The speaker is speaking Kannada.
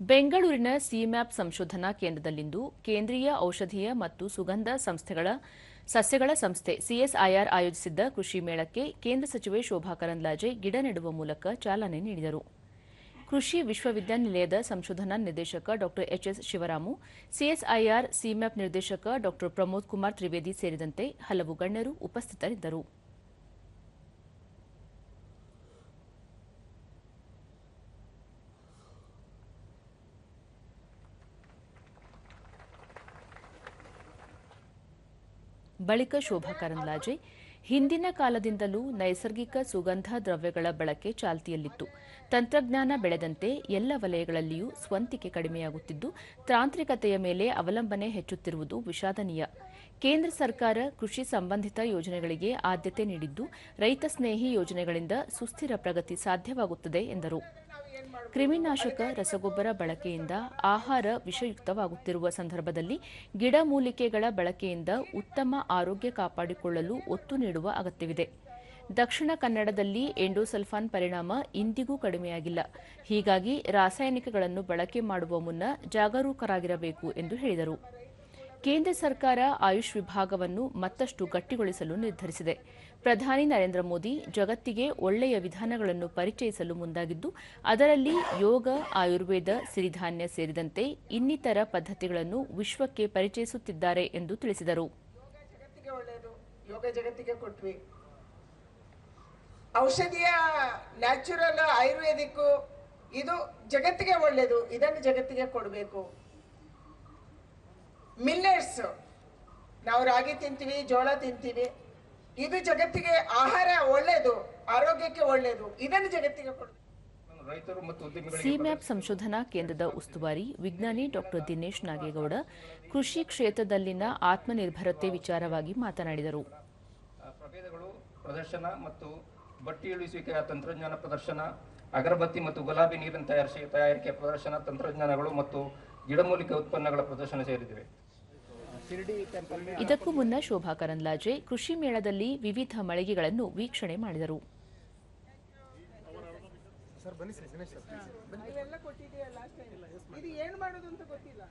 ಬೆಂಗಳೂರಿನ ಸಿಮ್ಯಾಪ್ ಸಂಶೋಧನಾ ಕೇಂದ್ರದಲ್ಲಿಂದು ಕೇಂದ್ರೀಯ ಔಷಧೀಯ ಮತ್ತು ಸುಗಂಧ ಸಂಸ್ಥೆಗಳ ಸಸ್ಯಗಳ ಸಂಸ್ಥೆ ಸಿಎಸ್ಐಆರ್ ಆಯೋಜಿಸಿದ್ದ ಕೃಷಿ ಮೇಳಕ್ಕೆ ಕೇಂದ್ರ ಸಚಿವೆ ಶೋಭಾ ಕರಂದ್ಲಾಜೆ ಗಿಡ ನೆಡುವ ಮೂಲಕ ಚಾಲನೆ ನೀಡಿದರು. ಕೃಷಿ ವಿಶ್ವವಿದ್ಯಾನಿಲಯದ ಸಂಶೋಧನಾ ನಿರ್ದೇಶಕ ಡಾ ಎಚ್ಎಸ್ ಶಿವರಾಮು, ಸಿಎಸ್ಐಆರ್ ಸಿಮ್ಯಾಪ್ ನಿರ್ದೇಶಕ ಡಾ ಪ್ರಮೋದ್ ಕುಮಾರ್ ತ್ರಿವೇದಿ ಸೇರಿದಂತೆ ಹಲವು ಗಣ್ಯರು ಉಪಸ್ಥಿತರಿದ್ದರು. ಬಳಿಕ ಶೋಭಾ ಕರಂದ್ಲಾಜೆ, ಹಿಂದಿನ ಕಾಲದಿಂದಲೂ ನೈಸರ್ಗಿಕ ಸುಗಂಧ ದ್ರವ್ಯಗಳ ಬಳಕೆ ಚಾಲ್ತಿಯಲ್ಲಿತ್ತು. ತಂತ್ರಜ್ಞಾನ ಬೆಳೆದಂತೆ ಎಲ್ಲ ವಲಯಗಳಲ್ಲಿಯೂ ಸ್ವಂತಿಕೆ ಕಡಿಮೆಯಾಗುತ್ತಿದ್ದು, ತಾಂತ್ರಿಕತೆಯ ಮೇಲೆ ಅವಲಂಬನೆ ಹೆಚ್ಚುತ್ತಿರುವುದು ವಿಷಾದನೀಯ. ಕೇಂದ್ರ ಸರ್ಕಾರ ಕೃಷಿ ಸಂಬಂಧಿತ ಯೋಜನೆಗಳಿಗೆ ಆದ್ಯತೆ ನೀಡಿದ್ದು, ರೈತ ಸ್ನೇಹಿ ಯೋಜನೆಗಳಿಂದ ಸುಸ್ಥಿರ ಪ್ರಗತಿ ಸಾಧ್ಯವಾಗುತ್ತದೆ ಎಂದರು. ಕ್ರಿಮಿನಾಶಕ ರಸಗೊಬ್ಬರ ಬಳಕೆಯಿಂದ ಆಹಾರ ವಿಷಯುಕ್ತವಾಗುತ್ತಿರುವ ಸಂದರ್ಭದಲ್ಲಿ ಗಿಡಮೂಲಿಕೆಗಳ ಬಳಕೆಯಿಂದ ಉತ್ತಮ ಆರೋಗ್ಯ ಕಾಪಾಡಿಕೊಳ್ಳಲು ಒತ್ತು ನೀಡುವ ಅಗತ್ಯವಿದೆ. ದಕ್ಷಿಣ ಕನ್ನಡದಲ್ಲಿ ಎಂಡೋಸಲ್ಫಾನ್ ಪರಿಣಾಮ ಇಂದಿಗೂ ಕಡಿಮೆಯಾಗಿಲ್ಲ. ಹೀಗಾಗಿ ರಾಸಾಯನಿಕಗಳನ್ನು ಬಳಕೆ ಮಾಡುವ ಮುನ್ನ ಜಾಗರೂಕರಾಗಿರಬೇಕು ಎಂದು ಹೇಳಿದರು. ಕೇಂದ್ರ ಸರ್ಕಾರ ಆಯುಷ್ ವಿಭಾಗವನ್ನು ಮತ್ತಷ್ಟು ಗಟ್ಟಿಗೊಳಿಸಲು ನಿರ್ಧರಿಸಿದೆ. ಪ್ರಧಾನಿ ನರೇಂದ್ರ ಮೋದಿ ಜಗತ್ತಿಗೆ ಒಳ್ಳೆಯ ವಿಧಾನಗಳನ್ನು ಪರಿಚಯಿಸಲು ಮುಂದಾಗಿದ್ದು, ಅದರಲ್ಲಿ ಯೋಗ, ಆಯುರ್ವೇದ, ಸಿರಿಧಾನ್ಯ ಸೇರಿದಂತೆ ಇನ್ನಿತರ ಪದ್ಧತಿಗಳನ್ನು ವಿಶ್ವಕ್ಕೆ ಪರಿಚಯಿಸುತ್ತಿದ್ದಾರೆ ಎಂದು ತಿಳಿಸಿದರು. ಔಷಧಿಯ ನ್ಯಾಚುರಲ್ ಆಯುರ್ವೇದಿಕ್ ಇದು ಜಗತ್ತಿಗೆ ಒಳ್ಳೆಯದು, ಇದನ್ನು ಜಗತ್ತಿಗೆ ಕೊಡಬೇಕು. ಮಿಲ್ಲೆಟ್ಸ್ ನಾವು ರಾಗಿ ತಿಂತೀವಿ ಜೋಳ ತಿಂತೀವಿ. ಇದು ಜಗತ್ತಿಗೆ ಆಹಾರ ಒಳ್ಳೆಯದು ಆರೋಗ್ಯಕ್ಕೆ ಒಳ್ಳೆಯದು ಇದನ್ನು ಜಗತ್ತಿಗೆ ಕೊಡಬೇಕು ರೈತರು ಮತ್ತು ಉದ್ಯಮಿಗಳಿಗೆ ಸಿಮ್ಯಾಪ್ ಸಂಶೋಧನಾ ಕೇಂದ್ರದ ಉಸ್ತುವಾರಿ ವಿಜ್ಞಾನಿ ಡಾಕ್ಟರ್ ದಿನೇಶ್ ನಾಗೇಗೌಡ ಕೃಷಿ ಕ್ಷೇತ್ರದಲ್ಲಿನ ಆತ್ಮನಿರ್ಭರತೆ ವಿಚಾರವಾಗಿ ಮಾತನಾಡಿದರು. ಪ್ರಭೇದಗಳು ಪ್ರದರ್ಶನ ಮತ್ತು ಬಟ್ಟಿ ಇಳಿಸುವಿಕೆಯ ತಂತ್ರಜ್ಞಾನ ಪ್ರದರ್ಶನ ಅಗರಬತ್ತಿ ಮತ್ತು ಗುಲಾಬಿ ನೀರಿನ ತಯಾರಿಸಿ ತಯಾರಿಕೆ ಪ್ರದರ್ಶನ ತಂತ್ರಜ್ಞಾನಗಳು ಮತ್ತು ಗಿಡಮೂಲಿಕೆ ಉತ್ಪನ್ನಗಳ ಪ್ರದರ್ಶನ ಸೇರಿದಿವೆ. ಇದಕ್ಕೂ ಮುನ್ನ ಶೋಭಾ ಕರಂದ್ಲಾಜೆ ಕೃಷಿ ಮೇಳದಲ್ಲಿ ವಿವಿಧ ಮಳಿಗೆಗಳನ್ನು ವೀಕ್ಷಣೆ ಮಾಡಿದರು. ಇದು ಏನು ಮಾಡೋದು ಅಂತ ಗೊತ್ತಿಲ್ಲ.